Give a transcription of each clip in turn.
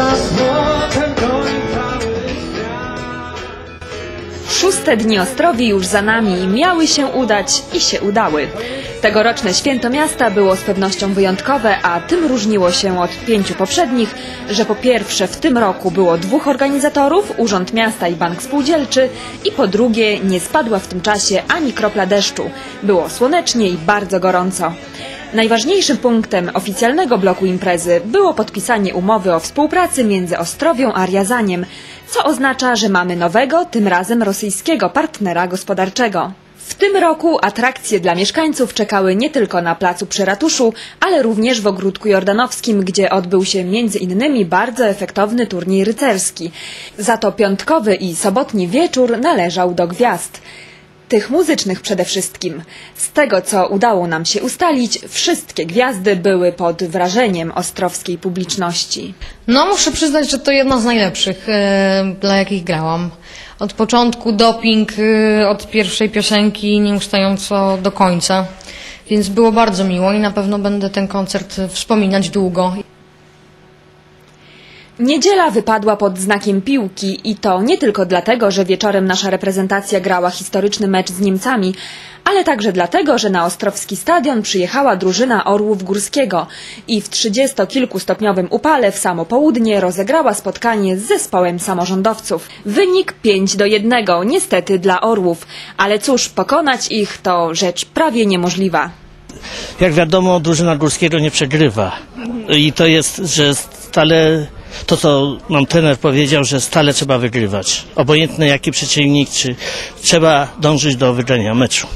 a złotem goni cały świat. Szóste dni Ostrowi już za nami miały się udać i się udały. Tegoroczne święto miasta było z pewnością wyjątkowe, a tym różniło się od pięciu poprzednich, że po pierwsze w tym roku było dwóch organizatorów, Urząd Miasta i Bank Spółdzielczy i po drugie nie spadła w tym czasie ani kropla deszczu. Było słonecznie i bardzo gorąco. Najważniejszym punktem oficjalnego bloku imprezy było podpisanie umowy o współpracy między Ostrowią a Riazaniem, co oznacza, że mamy nowego, tym razem rosyjskiego partnera gospodarczego. W tym roku atrakcje dla mieszkańców czekały nie tylko na placu przy ratuszu, ale również w Ogródku Jordanowskim, gdzie odbył się między innymi bardzo efektowny turniej rycerski. Za to piątkowy i sobotni wieczór należał do gwiazd. Tych muzycznych przede wszystkim. Z tego, co udało nam się ustalić, wszystkie gwiazdy były pod wrażeniem ostrowskiej publiczności. No, muszę przyznać, że to jedna z najlepszych, e, dla jakich grałam. Od początku doping, e, od pierwszej piosenki, nieustająco do końca. Więc było bardzo miło i na pewno będę ten koncert wspominać długo. Niedziela wypadła pod znakiem piłki i to nie tylko dlatego, że wieczorem nasza reprezentacja grała historyczny mecz z Niemcami, ale także dlatego, że na Ostrowski Stadion przyjechała drużyna Orłów Górskiego i w trzydziestokilkustopniowym upale w samo południe rozegrała spotkanie z zespołem samorządowców. Wynik 5 do 1, niestety dla Orłów, ale cóż, pokonać ich to rzecz prawie niemożliwa. Jak wiadomo, drużyna Górskiego nie przegrywa. I to jest, że stale, to co nam trener powiedział, że stale trzeba wygrywać. Obojętny jaki przeciwnik, czy trzeba dążyć do wygrania meczu.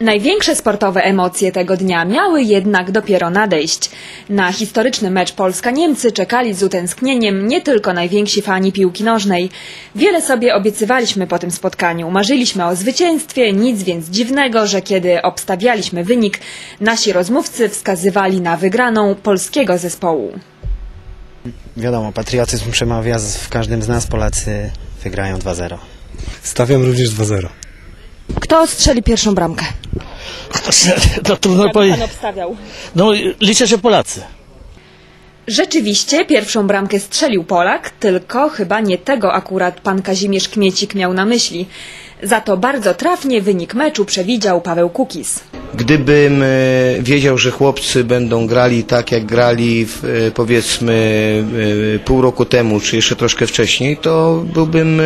Największe sportowe emocje tego dnia miały jednak dopiero nadejść. Na historyczny mecz Polska-Niemcy czekali z utęsknieniem nie tylko najwięksi fani piłki nożnej. Wiele sobie obiecywaliśmy po tym spotkaniu. Marzyliśmy o zwycięstwie, nic więc dziwnego, że kiedy obstawialiśmy wynik, nasi rozmówcy wskazywali na wygraną polskiego zespołu. Wiadomo, patriotyzm przemawia z- w każdym z nas. Polacy wygrają 2-0. Stawiam również 2-0. Kto strzeli pierwszą bramkę? To trudno powiedzieć. obstawiał. No, liczę, że Polacy. Rzeczywiście pierwszą bramkę strzelił Polak, tylko chyba nie tego akurat pan Kazimierz Kmiecik miał na myśli. Za to bardzo trafnie wynik meczu przewidział Paweł Kukis. Gdybym e, wiedział, że chłopcy będą grali tak, jak grali w, e, powiedzmy e, pół roku temu, czy jeszcze troszkę wcześniej, to byłbym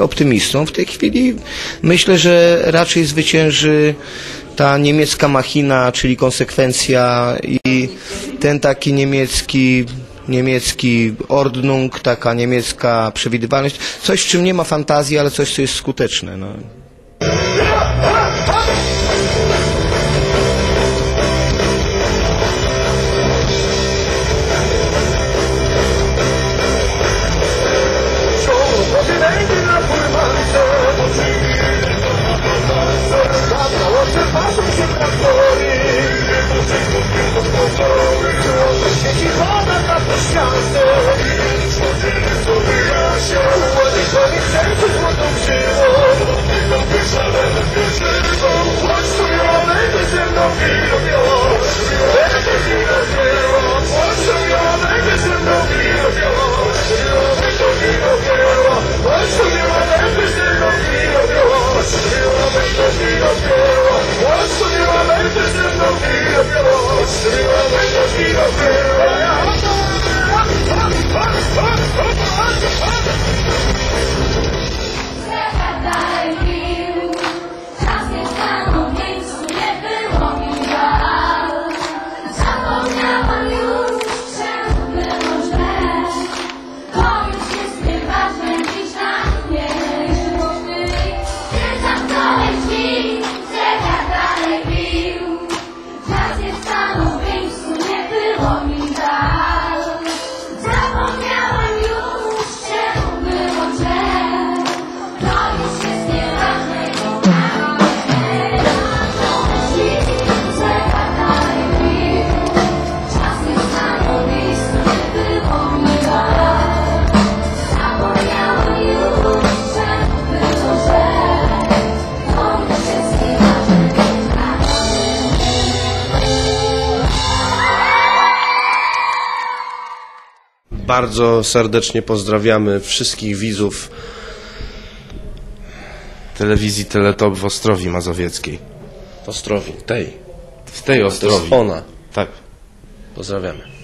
optymistą. W tej chwili myślę, że raczej zwycięży ta niemiecka machina, czyli konsekwencja i ten taki niemiecki niemiecki Ordnung, taka niemiecka przewidywalność, coś czym nie ma fantazji, ale coś, co jest skuteczne. No. Thank you. Bardzo serdecznie pozdrawiamy wszystkich widzów telewizji Teletop w Ostrowi Mazowieckiej. W Ostrowi, tej. W tej Ostrowi. ona. Tak. Pozdrawiamy.